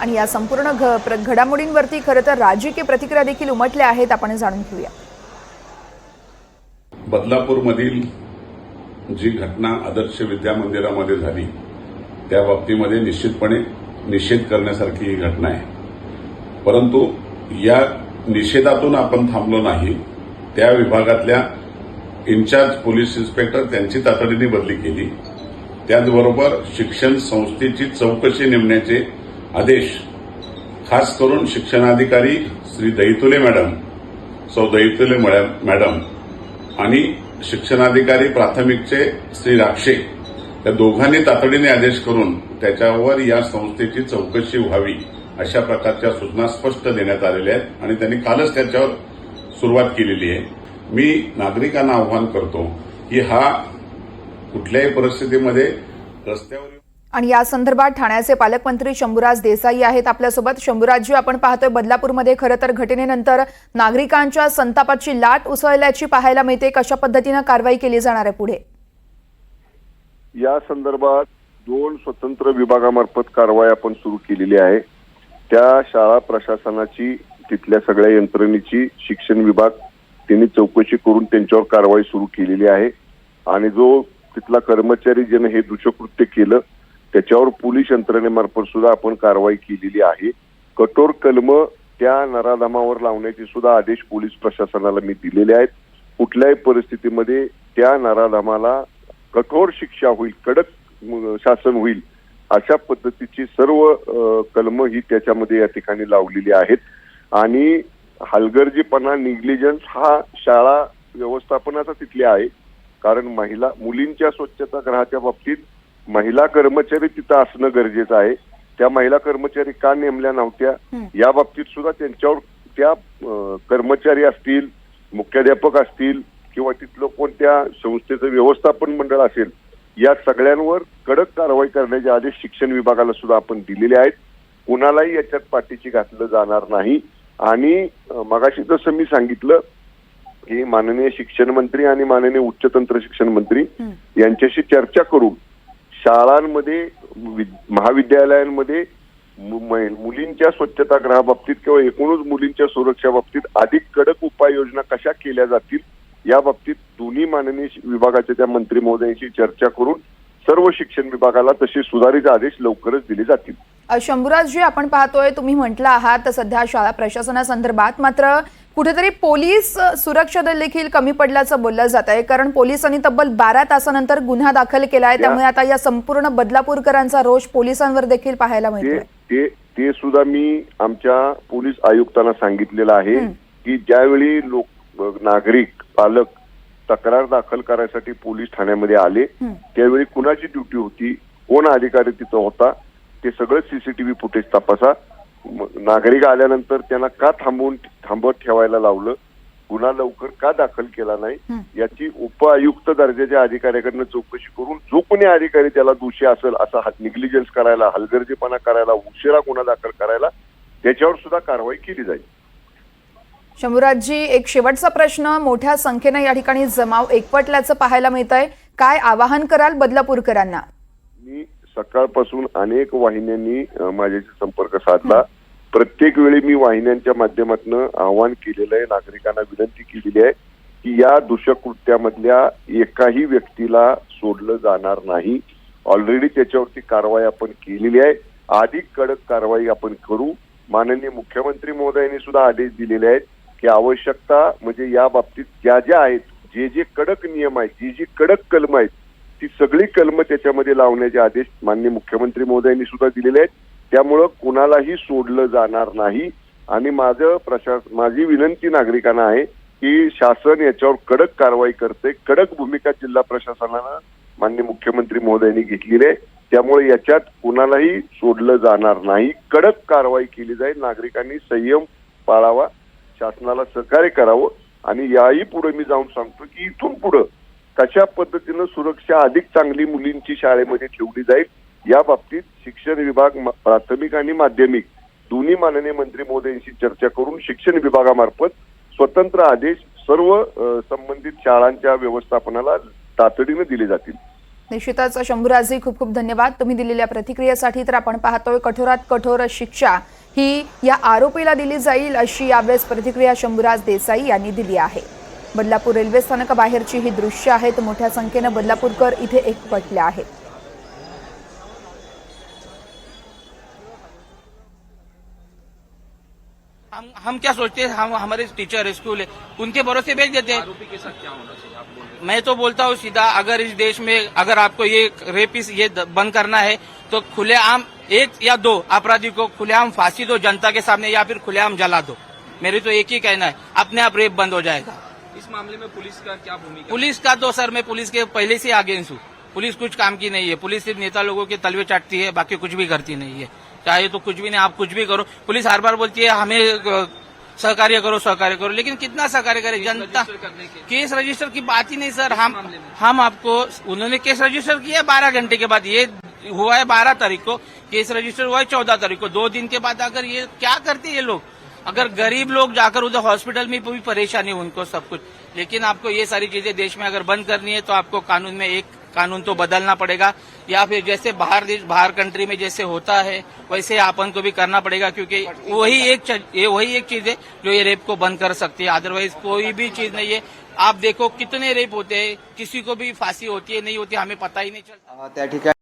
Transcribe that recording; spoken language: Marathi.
आणि या संपूर्ण घ प्र- घडामोडींवरती खरं तर राजकीय प्रतिक्रिया देखील उमटल्या आहेत आपण जाणून घेऊया. बदलापूरमधील जी घटना आदर्श विद्या मंदिरामध्ये झाली त्या बाबतीमध्ये निश्चितपणे निषेध करण्यासारखी ही घटना आहे. परंतु या निषेधातून आपण थांबलो नाही त्या विभागातल्या इन्चार्ज पोलीस इन्स्पेक्टर त्यांची तातडीने बदली केली. त्याचबरोबर शिक्षण संस्थेची चौकशी नेमण्याचे आदेश. खास करून शिक्षणाधिकारी श्री दैतुले मॅडम सौ दैतुले मॅडम मॅडम आणि शिक्षणाधिकारी प्राथमिकचे श्री राक्षे या दोघांनी तातडीने आदेश करून त्याच्यावर या संस्थेची चौकशी व्हावी अशा प्रकारच्या सूचना स्पष्ट देण्यात आलेल्या आहेत आणि त्यांनी कालच त्याच्यावर सुरुवात केलेली आहे. मी नागरिकांना आवाहन करतो की हा कुठल्याही परिस्थितीमध्ये रस्त्यावर आणि या संदर्भात ठाण्याचे पालकमंत्री शंभूराज देसाई आहेत. आपल्यासोबत शंभूराजजी आपण पाहतोय बदलापूरमध्ये खरं तर घटनेनंतर नागरिकांच्या संतापाची लाट उसळल्याची पाहायला मिळते. कशा पद्धतीनं कारवाई केली जाणार आहे पुढे? या संदर्भात दोन स्वतंत्र विभागामार्फत कारवाई आपण सुरू केलेली आहे. त्या शाळा प्रशासनाची तिथल्या सगळ्या यंत्रणेची शिक्षण विभाग त्यांनी चौकशी करून त्यांच्यावर कारवाई सुरू केलेली आहे. आणि जो तिथला कर्मचारी ज्यानं हे दुष्कृत्य केलं त्याच्यावर पोलीस यंत्रणेमार्फत सुद्धा आपण कारवाई केलेली आहे. कठोर कलम त्या नराधामावर लावण्याचे सुद्धा आदेश पोलीस प्रशासनाला मी दिलेले आहेत. कुठल्याही परिस्थितीमध्ये त्या नराधामाला कठोर शिक्षा होईल कडक शासन होईल अशा पद्धतीची सर्व कलम ही त्याच्यामध्ये या ठिकाणी लावलेली आहेत. आणि हलगर्जीपणा निग्लिजन्स हा शाळा व्यवस्थापनाचा तिथले आहे. कारण महिला मुलींच्या स्वच्छतागृहाच्या बाबतीत महिला कर्मचारी तिथं असणं गरजेचं आहे. त्या महिला कर्मचारी का नेमल्या नव्हत्या? या बाबतीत सुद्धा त्यांच्यावर त्या कर्मचारी असतील मुख्याध्यापक असतील किंवा तिथलं कोणत्या संस्थेचं व्यवस्थापन मंडळ असेल या सगळ्यांवर कडक कारवाई करण्याचे आदेश शिक्षण विभागाला सुद्धा आपण दिलेले आहेत. कुणालाही याच्यात पाठीची घातलं जाणार नाही. आणि मगाशी जसं मी सांगितलं की माननीय शिक्षण मंत्री आणि माननीय उच्चतंत्र शिक्षण मंत्री यांच्याशी चर्चा करून शाळांमध्ये महाविद्यालयांमध्ये मुलींच्या स्वच्छतागृहाबाबतीत किंवा एकूणच मुलींच्या सुरक्षा बाबतीत अधिक कडक उपाययोजना कशा केल्या जातील या बाबतीत दोन्ही माननीय विभागाच्या त्या मंत्री महोदयांशी चर्चा करून सर्व शिक्षण विभागाला तसे सुधारित आदेश लवकरच दिले जातील. अ, शंभूराजजी आपण पाहतोय तुम्ही म्हटलं आहात सध्या शाळा प्रशासनासंदर्भात मात्र कुठेतरी पोलीस सुरक्षा दल देखील कमी पडल्याचं बोललं जात आहे. कारण पोलिसांनी तब्बल बारा तासानंतर गुन्हा दाखल केला आहे त्यामुळे आता या संपूर्ण बदलापूरकरांचा रोष पोलिसांवर देखील पाहायला ते मिळतोय. ते ते सुद्धा मी आमच्या पोलीस आयुक्तांना सांगितलेलं आहे की ज्यावेळी लोक नागरिक पालक तक्रार दाखल करायसाठी पोलीस ठाण्यामध्ये आले त्यावेळी कुणाची ड्युटी होती कोण अधिकारी तिथं होता ते सगळं सीसीटीव्ही फुटेज तपासा. नागरिक आल्यानंतर त्यांना का थांबवून थांबवत ठेवायला लावलं? गुन्हा लवकर का दाखल केला नाही? याची उपआयुक्त दर्जाच्या अधिकाऱ्याकडनं चौकशी करून जो कोणी अधिकारी त्याला दोषी असेल असा निग्लिजन्स करायला हलगर्जीपणा करायला उशिरा गुन्हा दाखल करायला त्याच्यावर सुद्धा कारवाई केली जाईल. शंभूराजजी एक शेवटचा प्रश्न. मोठ्या संख्येनं या ठिकाणी जमाव एकवटल्याचं पाहायला मिळत आहे काय आवाहन कराल बदलापूरकरांना? मी सकाळपासून अनेक वाहिन्यांनी माझ्याशी संपर्क साधला. प्रत्येक वेळी मी वाहिन्यांच्या माध्यमातून आवाहन केलेलं आहे नागरिकांना विनंती केलेली आहे की या दुष्कृत्यामधल्या एकाही व्यक्तीला सोडलं जाणार नाही. ऑलरेडी त्याच्यावरती कारवाई आपण केलेली आहे. अधिक कडक कारवाई आपण करू. माननीय मुख्यमंत्री महोदयांनी सुद्धा आदेश दिलेले आहेत की आवश्यकता म्हणजे या बाबतीत ज्या ज्या आहेत जे जे कडक नियम आहेत जी जी कडक कलम आहेत ती सगळी कलम त्याच्यामध्ये लावण्याचे आदेश माननीय मुख्यमंत्री महोदयांनी सुद्धा दिलेले आहेत. त्यामुळं कुणालाही सोडलं जाणार नाही. आणि माझं प्रशासन माझी विनंती नागरिकांना आहे की शासन याच्यावर कडक कारवाई करते. कडक भूमिका जिल्हा प्रशासनानं माननीय मुख्यमंत्री महोदयांनी घेतलेली आहे. त्यामुळे याच्यात कुणालाही सोडलं जाणार नाही. कडक कारवाई केली जाईल. नागरिकांनी संयम पाळावा. शासनाला सहकार्य करावं. आणि याही पुढे मी जाऊन सांगतो की इथून पुढं कशा पद्धतीनं सुरक्षा अधिक चांगली मुलींची शाळेमध्ये ठेवली जाईल या बाबतीत शिक्षण विभाग म- प्राथमिक आणि माध्यमिक दोन्ही माननीय मंत्री मोदींशी चर्चा करून शिक्षण विभागामार्फत स्वतंत्र आदेश सर्व संबंधित शाळांच्या व्यवस्थापनाला तातडीने दिले जातील. निश्चितच शंभूराजी खूप खूप धन्यवाद. तुम्ही दिलेल्या प्रतिक्रियेसाठी तर आपण पाहतोय कठोरात कठोर शिक्षा ही या आरोपीला दिली जाईल अशी यावेळेस प्रतिक्रिया शंभूराज देसाई यांनी दिली आहे. बदलापूर रेल्वे स्थानकाबाहेरची ही दृश्य आहेत मोठ्या संख्येनं बदलापूरकर इथे एकवटले आहेत. हम हम क्या सोचते हैं? हम हमारे टीचर स्कूल है। उनके भरोसे भेज देते हैं। आरोपी के साथ क्या होना चाहिए? आप बोल रहे मैं तो बोलता हूँ सीधा अगर इस देश में अगर आपको ये रेपिस ये बंद करना है तो खुलेआम एक या दो अपराधी को खुलेआम फांसी दो जनता के सामने या फिर खुलेआम जला दो। मेरी तो एक ही कहना है अपने आप रेप बंद हो जाएगा। हैं इस मामले में पुलिस का क्या भूमिका पुलिस का तो सर मैं पुलिस के पहले से अगेंस्ट हूँ। पुलिस कुछ काम की नहीं है। पुलिस सिर्फ़ नेता लोगों के तलवे चाटती है बाकी कुछ भी करती नहीं है। चाहे तो कुछ भी नहीं आप कुछ भी करो। पुलिस हर बार बोलती है हमें सहकार्य करो सहकार्य करो। लेकिन कितना सहकार्य करे? जनता केस रजिस्टर की बात ही नहीं सर। हम हम आपको उन्होंने केस रजिस्टर किया बारह घंटे के बाद। ये हुआ है बारह तारीख को। केस रजिस्टर हुआ है चौदह तारीख को। दो दिन के बाद अगर ये क्या करते ये लोग? अगर गरीब लोग जाकर उधर हॉस्पिटल में भी परेशानी है, उनको सब कुछ। लेकिन आपको ये सारी चीज़ें देश में अगर बंद करनी है तो आपको कानून में एक कानून तो बदलना पड़ेगा। या फिर जैसे बाहर देश, बाहर कंट्री में जैसे होता है, वैसे अपन को भी करना पड़ेगा, क्योंकि वही एक ये वही एक चीज़ है जो ये रेप को बंद कर सकती है। अदरवाइज़ कोई भी चीज़ नहीं है। आप देखो कितने रेप होते हैं, किसी को भी फांसी होती है, नहीं होती, हमें पता ही नहीं चलता। ठिकाणी